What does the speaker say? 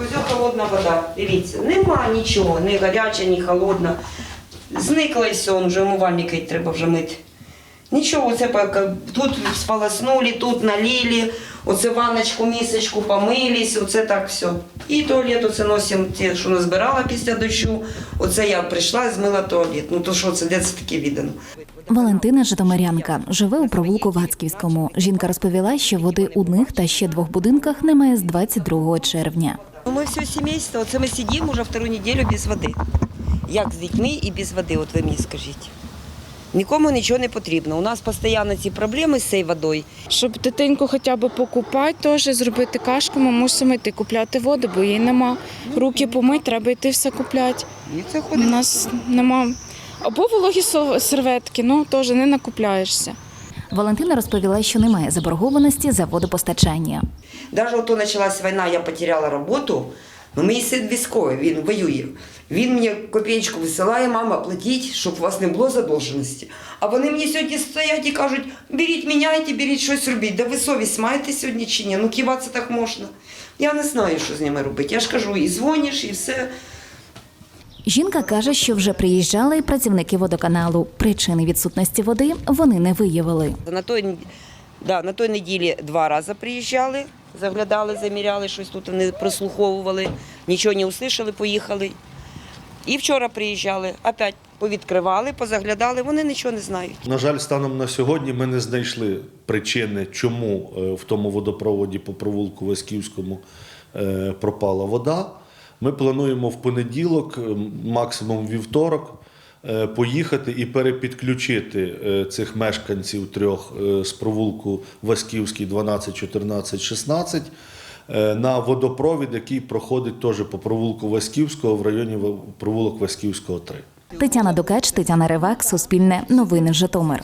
ось холодна вода. Дивіться, нема нічого, ні гаряча, ні холодна. Зникла і все, вже умивальники треба вже мити. Нічого, це тут сполоснули, тут налили, оце ванночку, місочку помились, оце так все. І туалет оце носимо ті, що назбирала після дощу. Оце я прийшла змила туалет. Ну то що це, де це таке віддано? Валентина Житомирянка живе у провулку Вацьківському. Жінка розповіла, що води у них та ще двох будинках немає з 22 червня. Ну, Ми все сімейство, оце ми сидимо вже втору неділю без води. Як з дітьми і без води, от ви мені скажіть. Нікому нічого не потрібно. У нас постійно ці проблеми з цією водою. Щоб дитинку хоча б покупати, теж зробити кашку, ми мусимо йти купляти воду, бо її нема. Руки помити, треба йти все купляти. У нас нема. Або вологі серветки, ну теж не накупляєшся. Валентина розповіла, що немає заборгованості за водопостачання. Даже ото почалась війна, я потеряла роботу. Ну, мій син військовий, він воює. Він мені копеечку висилає, мама, платіть, щоб у вас не було задовженості. А вони мені сьогодні стоять і кажуть, беріть, міняйте, беріть щось робіть. Да ви совість маєте сьогодні чи ні? Ну хіба це так можна? Я не знаю, що з ними робити. Я ж кажу, і дзвониш, і все. Жінка каже, що вже приїжджали працівники водоканалу. Причини відсутності води вони не виявили. На той, да, на той неділі два рази приїжджали, заглядали, заміряли, щось тут вони прослуховували, нічого не услышали, поїхали. І вчора приїжджали, опять повідкривали, позаглядали, вони нічого не знають. На жаль, станом на сьогодні ми не знайшли причини, чому е, в тому водопроводі по провулку Васьківському е, пропала вода. Ми плануємо в понеділок, е, максимум вівторок, е, поїхати і перепідключити е, цих мешканців трьох з провулку Васьківський 12, 14, 16 е, на водопровід, який проходить теж по провулку Васьківського в районі провулок Васьківського 3. Тетяна Докач, Тетяна Ривак, Суспільне, Новини Житомир.